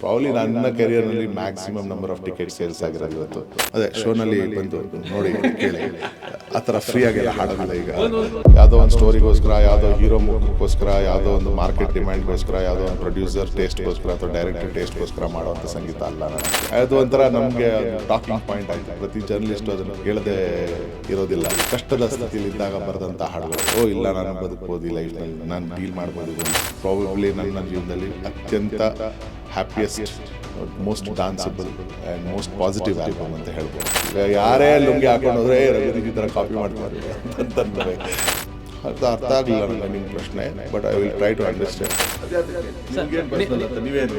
Probably ನನ್ನ ಕೆರಿಯರ್ನಲ್ಲಿ maximum number of ticket sales ಆಗಿರೋದು ಇವತ್ತು. ಅದೇ ಶೋನಲ್ಲಿ ಬಂದು ನೋಡಿ ಕೇಳಿ. ಆ ಥರ ಫ್ರೀ ಆಗಿಲ್ಲ ಹಾಡೋದಿಲ್ಲ ಈಗ. ಯಾವುದೋ ಒಂದು ಸ್ಟೋರಿಗೋಸ್ಕರ ಯಾವುದೋ ಹೀರೋ ಮುಖಕ್ಕೋಸ್ಕರ ಯಾವುದೋ ಒಂದು ಮಾರ್ಕೆಟ್ ಡಿಮ್ಯಾಂಡ್ಗೋಸ್ಕರ ಯಾವುದೋ ಒಂದು ಪ್ರೊಡ್ಯೂಸರ್ ಟೇಸ್ಟ್ಗೋಸ್ಕರ ಅಥವಾ ಡೈರೆಕ್ಟರ್ ಟೇಸ್ಟ್ಗೋಸ್ಕರ ಮಾಡುವಂಥ ಸಂಗೀತ ಅಲ್ಲ ನಾನು ಅದು ಒಂಥರ ನಮಗೆ ಟಾಕಿಂಗ್ ಪಾಯಿಂಟ್ ಆಯಿತು. ಪ್ರತಿ ಜರ್ನಲಿಸ್ಟು ಅದನ್ನು ಕೇಳದೆ ಇರೋದಿಲ್ಲ. ಕಷ್ಟದ ಸ್ಥಿತಿಯಲ್ಲಿ ಇದ್ದಾಗ ಬರೆದಂಥ ಹಾಡುಗಳು. ಓ ಇಲ್ಲ ನಾನು ಬದುಕ್ಬೋದು ಈ ಲೈಫ್ನಲ್ಲಿ ನಾನು ಡೀಲ್ ಮಾಡ್ಬೋದು ಪ್ರಾಬಬ್ಲಿ ನನ್ನ ಜೀವನದಲ್ಲಿ ಅತ್ಯಂತ happiest most danceable and most positive album ಅಂತ ಹೇಳ್ಬೋದು. ಯಾರೇ ಲುಂಗಿ ಹಾಕೊಂಡು ಹೋದ್ರೆ "ಏ, ರಘು ಈ ಥರ ಕಾಪಿ ಮಾಡ್ತಾರೆ ಅಂತ ಅಂತಾರೆ. ಅದು ಅರ್ಥ ಆಗಲಿಲ್ಲ ನನಗೆ ನಿಮ್ಮ ಪ್ರಶ್ನೆ but I will try to understand ನೀವೇನು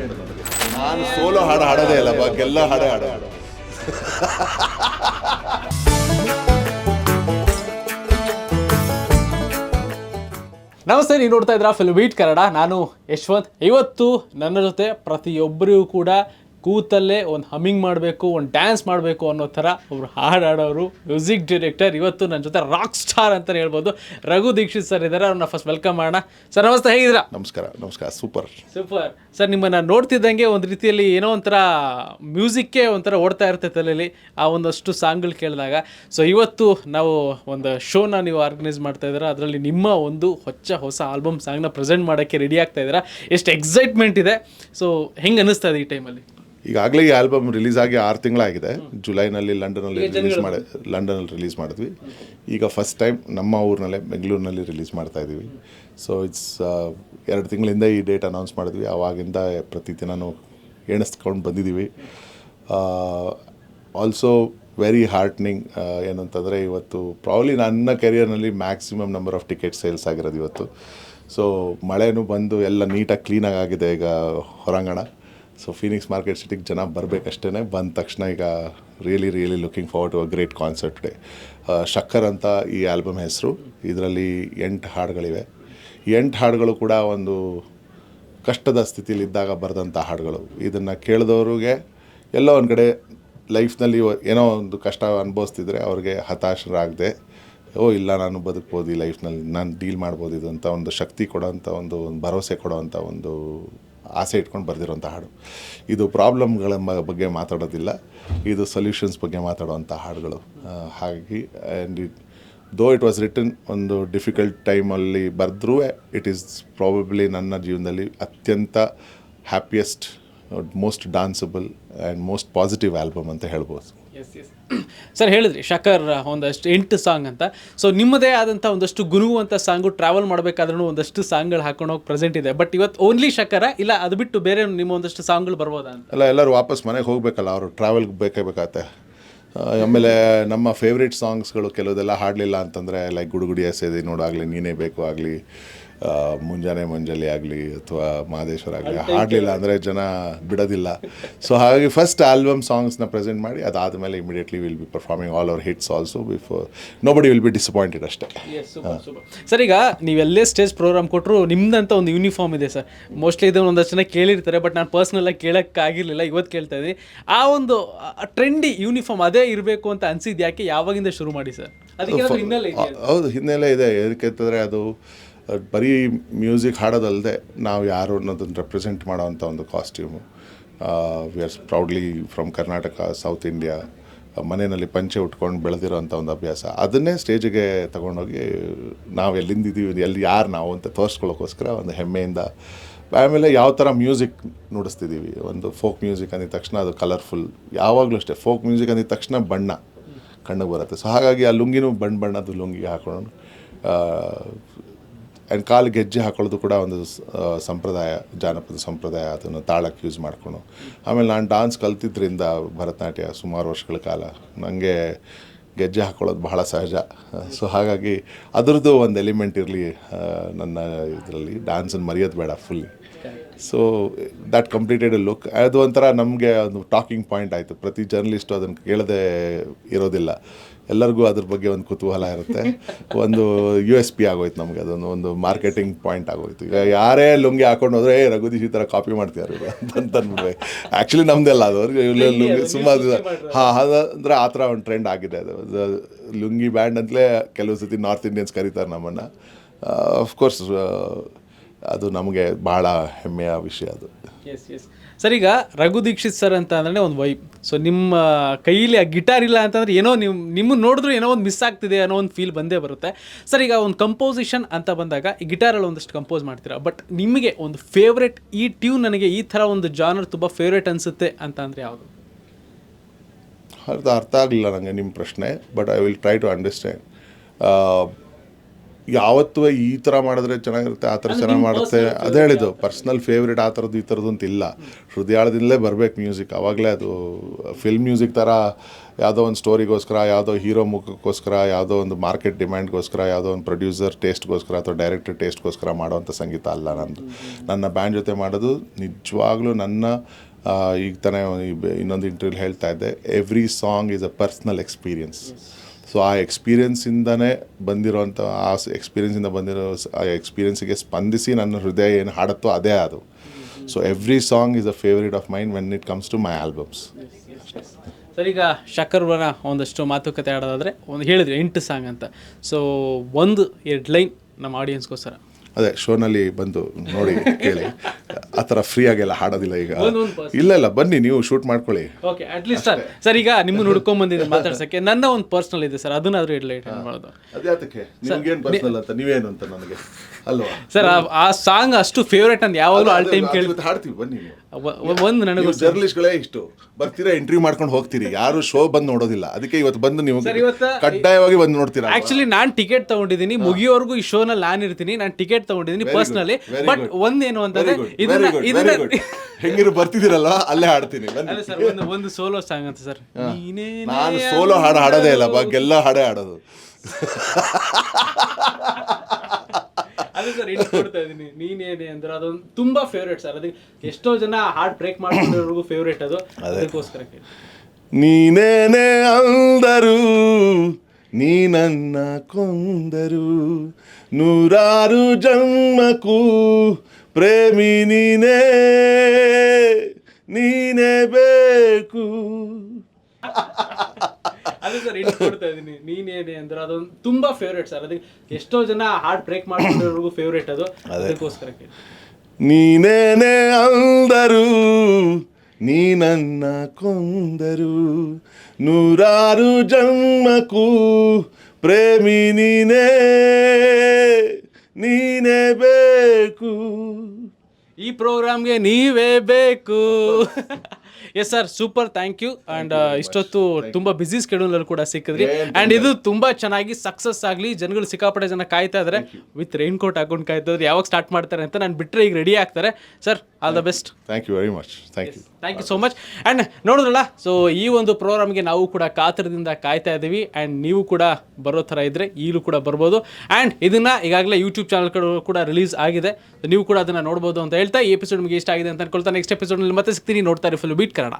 ನಾನು ಸೋಲೋ ಹಾಡು ಹಾಡೋದೇ ಇಲ್ಲ ಬಾಕೆಲ್ಲ ಹಾಡೇ ಹಾಡೋದು. ನಮಸ್ತೆ ನೀವು ನೋಡ್ತಾ ಇದ್ರ ಫಿಲ್ಮ್ ಬೀಟ್ ಕನ್ನಡ. ನಾನು ಯಶ್ವಂತ್. ಇವತ್ತು ನನ್ನ ಜೊತೆ ಪ್ರತಿಯೊಬ್ಬರಿಗೂ ಕೂಡ ಕೂತಲ್ಲೇ ಒಂದು ಹಮ್ಮಿಂಗ್ ಮಾಡಬೇಕು ಒಂದು ಡ್ಯಾನ್ಸ್ ಮಾಡಬೇಕು ಅನ್ನೋ ಥರ ಒಬ್ರು ಹಾಡು ಹಾಡೋರು ಮ್ಯೂಸಿಕ್ ಡೈರೆಕ್ಟರ್ ಇವತ್ತು ನನ್ನ ಜೊತೆ ರಾಕ್ ಸ್ಟಾರ್ ಅಂತಲೇ ಹೇಳ್ಬೋದು. ರಘು ದೀಕ್ಷಿತ್ ಸರ್ ಇದ್ದಾರೆ ಅವ್ರನ್ನ ಫಸ್ಟ್ ವೆಲ್ಕಮ್ ಮಾಡೋಣ. ಸರ್ ನಮಸ್ತೆ ಹೇಗಿದ್ದೀರಾ? ನಮಸ್ಕಾರ ನಮಸ್ಕಾರ ಸೂಪರ್ ಸೂಪರ್ ಸರ್ ನಿಮ್ಮನ್ನು ನೋಡ್ತಿದ್ದಂಗೆ ಒಂದು ರೀತಿಯಲ್ಲಿ ಏನೋ ಒಂಥರ ಮ್ಯೂಸಿಕ್ಕೇ ಒಂಥರ ಓಡ್ತಾ ಇರುತ್ತೆ ತಲೆಯಲ್ಲಿ ಆ ಒಂದಷ್ಟು ಸಾಂಗ್ಗಳು ಕೇಳಿದಾಗ. ಸೊ ಇವತ್ತು ನಾವು ಒಂದು ಶೋನ ನೀವು ಆರ್ಗನೈಸ್ ಮಾಡ್ತಾ ಇದ್ದೀರಾ. ಅದರಲ್ಲಿ ನಿಮ್ಮ ಒಂದು ಹೊಚ್ಚ ಹೊಸ ಆಲ್ಬಮ್ ಸಾಂಗ್ನ ಪ್ರೆಸೆಂಟ್ ಮಾಡೋಕ್ಕೆ ರೆಡಿ ಆಗ್ತಾ ಇದ್ದೀರಾ. ಎಷ್ಟು ಎಕ್ಸೈಟ್ಮೆಂಟ್ ಇದೆ. ಸೊ ಹೆಂಗೆ ಅನ್ನಿಸ್ತಾ ಇದೆ ಈ ಟೈಮಲ್ಲಿ ಈಗಾಗಲೇ ಈ ಆಲ್ಬಮ್ ರಿಲೀಸ್ ಆಗಿ ಆರು ತಿಂಗಳಾಗಿದೆ. ಜುಲೈನಲ್ಲಿ ಲಂಡನಲ್ಲಿ ರಿಲೀಸ್ ಮಾಡಿ ಲಂಡನಲ್ಲಿ ರಿಲೀಸ್ ಮಾಡಿದ್ವಿ. ಈಗ ಫಸ್ಟ್ ಟೈಮ್ ನಮ್ಮ ಊರಿನಲ್ಲೇ ಬೆಂಗಳೂರಿನಲ್ಲಿ ರಿಲೀಸ್ ಮಾಡ್ತಾ ಇದ್ದೀವಿ. ಸೊ ಇಟ್ಸ್ ಎರಡು ತಿಂಗಳಿಂದ ಈ ಡೇಟ್ ಅನೌನ್ಸ್ ಮಾಡಿದ್ವಿ. ಆವಾಗಿಂದ ಪ್ರತಿದಿನನೂ ಎಣಿಸ್ಕೊಂಡು ಬಂದಿದ್ದೀವಿ. ಆಲ್ಸೋ ವೆರಿ ಹಾರ್ಟ್ನಿಂಗ್ ಏನಂತಂದರೆ ಇವತ್ತು ಪ್ರಾಬ್ಲಿ ನನ್ನ ಕೆರಿಯರ್ನಲ್ಲಿ maximum number of ticket sales ಆಗಿರೋದು ಇವತ್ತು. ಸೊ ಮಳೆನೂ ಬಂದು ಎಲ್ಲ ನೀಟಾಗಿ ಕ್ಲೀನಾಗಿ ಆಗಿದೆ ಈಗ ಹೊರಾಂಗಣ. ಸೊ ಫೀನಿಕ್ಸ್ ಮಾರ್ಕೆಟ್ ಸಿಟಿಗೆ ಜನ ಬರಬೇಕಷ್ಟೇ ಬಂದ ತಕ್ಷಣ ಈಗ really really looking forward to a great concert day Shakkar ಅಂತ ಈ ಆಲ್ಬಮ್ ಹೆಸರು. ಇದರಲ್ಲಿ ಎಂಟು ಹಾಡುಗಳಿವೆ. ಎಂಟು ಹಾಡುಗಳು ಕೂಡ ಒಂದು ಕಷ್ಟದ ಸ್ಥಿತಿಲಿದ್ದಾಗ ಬರೆದಂಥ ಹಾಡುಗಳು. ಇದನ್ನು ಕೇಳಿದವ್ರಿಗೆ ಎಲ್ಲೋ ಒಂದು ಕಡೆ ಲೈಫ್ನಲ್ಲಿ ಏನೋ ಒಂದು ಕಷ್ಟ ಅನುಭವಿಸ್ತಿದ್ರೆ ಅವ್ರಿಗೆ ಹತಾಶರಾಗದೆ, ಓ, ಇಲ್ಲ, ನಾನು ಬದುಕ್ಬೋದು ಈ ಲೈಫ್ನಲ್ಲಿ. ನಾನು ಡೀಲ್ ಮಾಡ್ಬೋದು ಇದು ಅಂತ ಒಂದು ಶಕ್ತಿ ಕೊಡೋಂಥ ಒಂದು ಒಂದು ಭರವಸೆ ಕೊಡೋವಂಥ ಒಂದು ಆಸೆ ಇಟ್ಕೊಂಡು ಬರೆದಿರೋಂಥ ಹಾಡು. ಇದು ಪ್ರಾಬ್ಲಮ್ಗಳ ಬಗ್ಗೆ ಮಾತಾಡೋದಿಲ್ಲ. ಇದು ಸೊಲ್ಯೂಷನ್ಸ್ ಬಗ್ಗೆ ಮಾತಾಡುವಂಥ ಹಾಡುಗಳು. ಹಾಗಾಗಿ and it though it was written ಒಂದು ಡಿಫಿಕಲ್ಟ್ ಟೈಮಲ್ಲಿ ಬರೆದ್ರೂ ಇಟ್ ಈಸ್ ಪ್ರಾಬಬ್ಲಿ ನನ್ನ ಜೀವನದಲ್ಲಿ ಅತ್ಯಂತ happiest most danceable and most positive album ಅಂತ ಹೇಳ್ಬೋದು. ಸರ್ ಹೇಳಿದ್ರಿ ಶಕರ್ ಒಂದಷ್ಟು ಎಂಟು ಸಾಂಗ್ ಅಂತ. ಸೊ ನಿಮ್ಮದೇ ಆದಂಥ ಒಂದಷ್ಟು ಗುನುಗುವಂಥ ಸಾಂಗು ಟ್ರಾವೆಲ್ ಮಾಡಬೇಕಾದ್ರೂ ಒಂದಷ್ಟು ಸಾಂಗ್ಗಳು ಹಾಕೊಂಡು ಹೋಗಿ ಪ್ರೆಸೆಂಟ್ ಇದೆ. ಬಟ್ ಇವತ್ತು ಓನ್ಲಿ ಶಕರ ಇಲ್ಲ, ಅದು ಬಿಟ್ಟು ಬೇರೆ ನಿಮ್ಮ ಒಂದಷ್ಟು ಸಾಂಗ್ಗಳು ಬರ್ಬೋದಾ ಅಂತ? ಅಲ್ಲ, ಎಲ್ಲರೂ ವಾಪಸ್ ಮನೆಗೆ ಹೋಗಬೇಕಲ್ಲ, ಅವರು ಟ್ರಾವೆಲ್ಗೆ ಬೇಕೇ ಬೇಕಾಗತ್ತೆ. ಆಮೇಲೆ ನಮ್ಮ ಫೇವ್ರೇಟ್ ಸಾಂಗ್ಸ್ಗಳು ಕೆಲವುದೆಲ್ಲ ಹಾಡಲಿಲ್ಲ ಅಂತಂದರೆ ಲೈಕ್ ಗುಡುಗುಡಿ ಎಸೆದಿ ನೋಡಾಗಲಿ ನೀನೇ ಬೇಕು ಆಗಲಿ ಮುಂಜಾನೆ ಮುಂಜಾನೆ ಆಗಲಿ ಅಥವಾ ಮಹದೇಶ್ವರ ಆಗಲಿ ಹಾಡಲಿಲ್ಲ ಅಂದರೆ ಜನ ಬಿಡೋದಿಲ್ಲ. ಸೊ ಹಾಗಾಗಿ ಫಸ್ಟ್ ಆಲ್ಬಮ್ ಸಾಂಗ್ಸ್ನ ಪ್ರೆಸೆಂಟ್ ಮಾಡಿ ಅದಾದ ಮೇಲೆ immediately will be performing all our hits also before nobody will be disappointed ಅಷ್ಟೇ ಸರ್ ಈಗ ನೀವೆಲ್ಲೇ ಸ್ಟೇಜ್ ಪ್ರೋಗ್ರಾಮ್ ಕೊಟ್ಟರು ನಿಮ್ದಂತ ಒಂದು ಯೂನಿಫಾರ್ಮ್ ಇದೆ ಸರ್ ಮೋಸ್ಟ್ಲಿ ಇದನ್ನು ಒಂದಷ್ಟು ಜನ ಕೇಳಿರ್ತಾರೆ ಬಟ್ ನಾನು ಪರ್ಸ್ನಲ್ಲಾಗಿ ಕೇಳೋಕ್ಕಾಗಿರಲಿಲ್ಲ ಇವತ್ತು ಕೇಳ್ತಾ ಇದ್ದೀನಿ. ಆ ಒಂದು ಟ್ರೆಂಡಿ ಯೂನಿಫಾರ್ಮ್ ಅದೇ ಇರಬೇಕು ಅಂತ ಅನ್ಸಿದ್ದು ಯಾಕೆ ಯಾವಾಗಿಂದ ಶುರು ಮಾಡಿ ಸರ್ ಅದಕ್ಕೆ ಹಿನ್ನೆಲೆ? ಹೌದು ಹಿನ್ನೆಲೆ ಇದೆ. ಯಾಕೆಂತಂದರೆ ಅದು ಬರೀ ಮ್ಯೂಸಿಕ್ ಹಾಡೋದಲ್ಲದೆ ನಾವು ಯಾರು ಅನ್ನೋದನ್ನು ರೆಪ್ರೆಸೆಂಟ್ ಮಾಡೋವಂಥ ಒಂದು costume we are proudly from Karnataka south India ಮನೆಯಲ್ಲಿ ಪಂಚೆ ಉಟ್ಕೊಂಡು ಬೆಳೆದಿರೋಂಥ ಒಂದು ಅಭ್ಯಾಸ. ಅದನ್ನೇ ಸ್ಟೇಜಿಗೆ ತಗೊಂಡೋಗಿ ನಾವು ಎಲ್ಲಿಂದಿದ್ದೀವಿ, ಎಲ್ಲಿ ಯಾರು ನಾವು ಅಂತ ತೋರಿಸ್ಕೊಳ್ಳೋಕ್ಕೋಸ್ಕರ ಒಂದು ಹೆಮ್ಮೆಯಿಂದ, ಆಮೇಲೆ ಯಾವ ಥರ ಮ್ಯೂಸಿಕ್ ನುಡಿಸ್ತಿದ್ದೀವಿ. ಒಂದು ಫೋಕ್ ಮ್ಯೂಸಿಕ್ ಅಂದಿದ ತಕ್ಷಣ ಅದು ಕಲರ್ಫುಲ್ ಯಾವಾಗಲೂ ಅಷ್ಟೇ, ಫೋಕ್ ಮ್ಯೂಸಿಕ್ ಅಂದಿದ ತಕ್ಷಣ ಬಣ್ಣ ಕಣ್ಣಿಗೆ ಬರುತ್ತೆ. ಸೊ ಹಾಗಾಗಿ ಆ ಲುಂಗಿನೂ ಬಣ್ಣ ಬಣ್ಣದ ಲುಂಗಿಗೆ ಹಾಕೊಂಡು ಆ್ಯಂಡ್ ಕಾಲು ಗೆಜ್ಜೆ ಹಾಕೊಳ್ಳೋದು ಕೂಡ ಒಂದು ಸಂಪ್ರದಾಯ, ಜಾನಪದ ಸಂಪ್ರದಾಯ, ಅದನ್ನು ತಾಳಕ್ಕೆ ಯೂಸ್ ಮಾಡಿಕೊಂಡು. ಆಮೇಲೆ ನಾನು ಡಾನ್ಸ್ ಕಲ್ತಿದ್ದರಿಂದ ಭರತನಾಟ್ಯ ಸುಮಾರು ವರ್ಷಗಳ ಕಾಲ. ನನಗೆ ಗೆಜ್ಜೆ ಹಾಕೊಳ್ಳೋದು ಬಹಳ ಸಹಜ. ಸೊ ಹಾಗಾಗಿ ಅದರದ್ದು ಒಂದು ಎಲಿಮೆಂಟ್ ಇರಲಿ ನನ್ನ ಇದರಲ್ಲಿ. ಡಾನ್ಸನ್ನು ಮರೆಯೋದು ಬೇಡ fully so that completed look ಅದು ಒಂಥರ ನಮಗೆ ಒಂದು ಟಾಕಿಂಗ್ ಪಾಯಿಂಟ್ ಆಯಿತು. ಪ್ರತಿ ಜರ್ನಲಿಸ್ಟು ಅದನ್ನು ಕೇಳದೆ ಇರೋದಿಲ್ಲ. ಎಲ್ಲರಿಗೂ ಅದ್ರ ಬಗ್ಗೆ ಒಂದು ಕುತೂಹಲ ಇರುತ್ತೆ. ಒಂದು ಯು ಎಸ್ ಪಿ ಆಗೋಯ್ತು ನಮಗೆ ಅದೊಂದು ಒಂದು ಮಾರ್ಕೆಟಿಂಗ್ ಪಾಯಿಂಟ್ ಆಗೋಯ್ತು. ಈಗ ಯಾರೇ ಲುಂಗಿ ಹಾಕೊಂಡು ಹೋದ್ರೆ ಏ ರಘುದೀಶ್ ಈ ಥರ ಕಾಪಿ ಮಾಡ್ತಿದ್ದಾರೆ ಅಂತ ಅಂದ್ಬಿಟ್ಟು ಆ್ಯಕ್ಚುಲಿ ನಮ್ದೆಲ್ಲ ಅದು. ಲುಂಗಿ ಸುಮ್ಮನೆ ಹಾಂ ಅಂದರೆ ಆ ಥರ ಒಂದು ಟ್ರೆಂಡ್ ಆಗಿದೆ ಅದು. ಅದು ಲುಂಗಿ ಬ್ಯಾಂಡ್ ಅಂತಲೇ ಕೆಲವು ಸತಿ ನಾರ್ತ್ ಇಂಡಿಯನ್ಸ್ ಕರೀತಾರೆ ನಮ್ಮನ್ನು. ಅಫ್ಕೋರ್ಸ್ ಅದು ನಮಗೆ ಭಾಳ ಹೆಮ್ಮೆಯ ವಿಷಯ ಅದು. ಎಸ್ ಎಸ್ ಸರ್, ಈಗ ರಘು ದೀಕ್ಷಿತ್ ಸರ್ ಅಂತ ಅಂದ್ರೆ ಒಂದು ವೈಬ್ ಸೊ ನಿಮ್ಮ ಕೈಯಲ್ಲಿ ಆ ಗಿಟಾರ್ ಇಲ್ಲ ಅಂತಂದ್ರೆ ಏನೋ ನಿಮ್ಮ ನಿಮ್ಮನ್ನು ನೋಡಿದ್ರು ಏನೋ ಒಂದು ಮಿಸ್ ಆಗ್ತಿದೆ ಅನ್ನೋ ಒಂದು ಫೀಲ್ ಬಂದೇ ಬರುತ್ತೆ. ಸರ್, ಈಗ ಒಂದು ಕಂಪೋಸಿಷನ್ ಅಂತ ಬಂದಾಗ ಈ ಗಿಟಾರಲ್ಲಿ ಒಂದಷ್ಟು ಕಂಪೋಸ್ ಮಾಡ್ತೀರಾ? ಬಟ್ ನಿಮಗೆ ಒಂದು ಫೇವ್ರೆಟ್ ಈ ಟ್ಯೂನ್ ನನಗೆ ಈ ಥರ ಒಂದು ಜಾನರ್ ತುಂಬ ಫೇವ್ರೇಟ್ ಅನಿಸುತ್ತೆ ಅಂತ ಅಂದರೆ ಯಾವುದು? ಅರ್ಥ ಅರ್ಥ ಆಗಲಿಲ್ಲ ನನಗೆ ನಿಮ್ಮ ಪ್ರಶ್ನೆ but I will try to understand ಯಾವತ್ತೂ ಈ ಥರ ಮಾಡಿದ್ರೆ ಚೆನ್ನಾಗಿರುತ್ತೆ ಆ ಥರ ಚೆನ್ನಾಗಿ ಮಾಡುತ್ತೆ. ಅದೇ ಹೇಳಿದ್ದು ಪರ್ಸ್ನಲ್ ಫೇವ್ರೇಟ್ ಆ ಥರದ್ದು ಈ ಥರದ್ದು ಅಂತ ಇಲ್ಲ. ಹೃದಯಾಳದಿಂದಲೇ ಬರಬೇಕು ಮ್ಯೂಸಿಕ್ ಆವಾಗಲೇ ಅದು ಫಿಲ್ಮ್ ಮ್ಯೂಸಿಕ್ ಥರ ಯಾವುದೋ ಒಂದು ಸ್ಟೋರಿಗೋಸ್ಕರ ಯಾವುದೋ ಹೀರೋ ಮುಖಕ್ಕೋಸ್ಕರ ಯಾವುದೋ ಒಂದು ಮಾರ್ಕೆಟ್ ಡಿಮ್ಯಾಂಡ್ಗೋಸ್ಕರ ಯಾವುದೋ ಒಂದು ಪ್ರೊಡ್ಯೂಸರ್ ಟೇಸ್ಟ್ಗೋಸ್ಕರ ಅಥವಾ ಡೈರೆಕ್ಟರ್ ಟೇಸ್ಟ್ಗೋಸ್ಕರ ಮಾಡುವಂಥ ಸಂಗೀತ ಅಲ್ಲ ನಂದು. ನನ್ನ ಬ್ಯಾಂಡ್ ಜೊತೆ ಮಾಡೋದು ನಿಜವಾಗ್ಲೂ ನನ್ನ ಈಗ ತಾನೇ ಇನ್ನೊಂದು ಇಂಟರ್ವ್ಯೂಲಿ ಹೇಳ್ತಾ ಇದ್ದೆ every song is a personal experience so ಆ ಎಕ್ಸ್ಪೀರಿಯನ್ಸಿಂದನೇ ಬಂದಿರೋಂಥ ಆ ಎಕ್ಸ್ಪೀರಿಯನ್ಸಿಂದ ಬಂದಿರೋ ಆ ಎಕ್ಸ್ಪೀರಿಯೆನ್ಸಿಗೆ ಸ್ಪಂದಿಸಿ ನನ್ನ ಹೃದಯ ಏನು ಹಾಡುತ್ತೋ ಅದೇ ಅದು. So every song is a favourite of mind when it comes to my albums sir ಈಗ ಶಕರ್ವನ ಒಂದಷ್ಟು ಮಾತುಕತೆ ಆಡೋದಾದರೆ ಒಂದು ಹೇಳಿದ್ರು ಎಂಟು ಸಾಂಗ್ ಅಂತ. ಸೊ ಒಂದು ಎರಡು ಲೈನ್ ನಮ್ಮ ಆಡಿಯನ್ಸ್ಗೋಸ್ಕರ ಅದೇ ಶೋನಲ್ಲಿ ಬಂದು ನೋಡಿ ಕೇಳಿ. ಆ ಥರ ಫ್ರೀ ಆಗೆಲ್ಲ ಹಾಡೋದಿಲ್ಲ ಈಗ. ಇಲ್ಲ ಇಲ್ಲ ಬನ್ನಿ ನೀವು ಶೂಟ್ ಮಾಡ್ಕೊಳ್ಳಿ. ಓಕೆ ಅಟ್ಲೀಸ್ಟ್ ಸರ್ ಸರ್ ಈಗ ನಿಮ್ಮನ್ನು ಹುಡ್ಕೊಂಡ್ ಬಂದಿದ್ದೀನಿ ಮಾತಾಡ್ಸಕ್ಕೆ ನನ್ನ ಒಂದು ಪರ್ಸನಲ್ ಇದೆ ಸರ್ ಅದನ್ನಾದ್ರೂ ಇಡ್ಲೈಟ್ ಲೈಟ್ ಮಾಡೋದು. ಅದ್ಯಾತಕ್ಕೆ? ಏನು ಪರ್ಸನಲ್ ಅಂತ? ನೀವೇನು ಅಂತ ನನಗೆ? ಅಲ್ವಾ? ಸರ್ ಆ- ಸಾಂಗ್ ಅಷ್ಟು ಫೇವ್ರೇಟ್ ಅಂತ ಯಾವಾಗಲೂ ಆಲ್ ಟೈಮ್ ಕೇಳಿ ಹಾಡ್ತೀವಿ ಬನ್ನಿ ಒಂದು ನನಗೆ ಜರ್ನಲಿಸ್ಟ್ಗಳೇ ಇಷ್ಟು. ಬರ್ತೀರಾ ಇಂಟರ್ವ್ಯೂ ಮಾಡ್ಕೊಂಡು ಹೋಗ್ತೀರಿ. ಯಾರು ಶೋ ಬಂದು ನೋಡೋದಿಲ್ಲ. ಅದಕ್ಕೆ ಇವತ್ತು ಬಂದು ನೀವು ಕಡ್ಡಾಯವಾಗಿ ಬಂದು ನೋಡ್ತೀರಾ ಆಕ್ಚುಲಿ ನಾನು ಟಿಕೆಟ್ ತಗೊಂಡಿದ್ದೀನಿ. ಮುಗಿಯೋವರೆಗೂ ಈ ಶೋನಲ್ಲಿ ನಾನು ಇರ್ತೀನಿ. ನಾನು ಟಿಕೆಟ್ ತಗೊಂಡಿದ್ದೀನಿ ಪರ್ಸ್ನಲಿ ಬಟ್ ಒಂದೇನು ಅಂತಂದ್ರೆ ಇದನ್ನ ಇದನ್ನ. ಹೆಂಗಿರು ಬರ್ತಿದ್ದೀರಲ್ಲ ಅಲ್ಲೇ ಹಾಡ್ತೀನಿ. ಸರ್ ಒಂದು ಒಂದು ಸೋಲೋ ಸಾಂಗ್ ಅಂತ ಸರ್. ನೀನೇ ನಾನು ಸೋಲೋ ಹಾಡು ಹಾಡೋದೇ ಇಲ್ಲ ಬಾಗೆಲ್ಲ ಹಾಡೇ ಹಾಡೋದು. ಅದೇ ಸರ್ ಇಂಟ್ ಕೊಡ್ತಾ ಇದೀನಿ. ನೀನೇನೆ ಅಂದ್ರೆ ಅದೊಂದು ತುಂಬಾ ಫೇವ್ರೇಟ್ ಸರ್. ಅದಕ್ಕೆ ಎಷ್ಟೋ ಜನ ಹಾರ್ಟ್ ಬ್ರೇಕ್ ಮಾಡ್ಕೊಂಡಿರೋರ್ಗು ಫೇವ್ರೇಟ್ ಅದು. ಅದಕ್ಕೋಸ್ಕರ ಕೇಳಿ ನೀನೇನೆ ಅಂದರು ನೀ ನನ್ನ ಕೊಂದರು. ನೂರಾರು ಜನ್ಮಕ್ಕೂ ಪ್ರೇಮಿ ನೀನೇ ನೀನೇ ಬೇಕು. ಸರ್ ಇಂಟ್ ಕೊಡ್ತಾ ಇದೀನಿ. ನೀನೇನೆ ಅಂದ್ರೆ ಅದೊಂದು ತುಂಬಾ ಫೇವ್ರೇಟ್ ಸರ್ ಅದಕ್ಕೆ ಎಷ್ಟೋ ಜನ ಹಾರ್ಟ್ ಬ್ರೇಕ್ ಮಾಡ್ಕೊಂಡ್ರಿಗೂ ಫೇವ್ರೇಟ್ ಅದು. ಅದಕ್ಕೋಸ್ಕರ ಕೇಳಿ ನೀನೇನೆ ಅಂದರು ನೀ ನನ್ನ ಕೊಂದರು ನೂರಾರು ಜನ್ಮಕ್ಕೂ ಪ್ರೇಮಿ ನೀನೇ ನೀನೇ ಬೇಕು. ಈ ಪ್ರೋಗ್ರಾಮ್ಗೆ ನೀವೇ ಬೇಕು. Yes sir super thank you and ಇಷ್ಟೊತ್ತು ತುಂಬಾ ಬಿಸಿ ಸ್ಕೆಡ್ಯೂಲ್ ಅಲ್ಲಿ ಕೂಡ ಸಿಕ್ಕಿದ್ರಿ. ಅಂಡ್ ಇದು ತುಂಬಾ ಚೆನ್ನಾಗಿ ಸಕ್ಸಸ್ ಆಗಲಿ ಜನಗಳು ಸಿಕ್ಕಾಪಟ್ಟೆ ಜನ ಕಾಯ್ತಾ ಇದ್ದಾರೆ ವಿತ್ ರೈನ್ ಕೋಟ್ ಹಾಕೊಂಡು ಕಾಯ್ತಾ ಇದ್ರೆ. ಯಾವಾಗ ಸ್ಟಾರ್ಟ್ ಮಾಡ್ತಾರೆ ಅಂತ ನಾನು ಬಿಟ್ಟರೆ ಈಗ ರೆಡಿ ಆಗ್ತಾರೆ. Sir all the best thank you very much thank you thank you so much and ನೋಡಿದ್ರಲ್ಲ ಸೊ ಈ ಒಂದು ಪ್ರೋಗ್ರಾಮ್ಗೆ ನಾವು ಕೂಡ ಕಾತರದಿಂದ ಕಾಯ್ತಾ ಇದ್ದೀವಿ. ಆ್ಯಂಡ್ ನೀವು ಕೂಡ ಬರೋ ಥರ ಇದ್ದರೆ ಈಗಲೂ ಕೂಡ ಬರ್ಬೋದು. ಆ್ಯಂಡ್ ಇದನ್ನು ಈಗಾಗಲೇ ಯೂಟ್ಯೂಬ್ ಚಾನಲ್ ಕೂಡ ರಿಲೀಸ್ ಆಗಿದೆ. ನೀವು ಕೂಡ ಅದನ್ನು ನೋಡ್ಬೋದು ಅಂತ ಹೇಳ್ತಾ ಈ ಎಪಿಸೋಡ್ ನಿಮಗೆ ಇಷ್ಟ ಆಗಿದೆ ಅಂತ ಅನ್ಕೊಳ್ತಾ ನೆಕ್ಸ್ಟ್ ಎಪಿಸೋಡ್ನಲ್ಲಿ ಮತ್ತೆ ಸಿಗ್ತೀನಿ. ನೋಡ್ತಾರೆ ಫುಲ್ ಬೀಟ್ ಕನ್ನಡ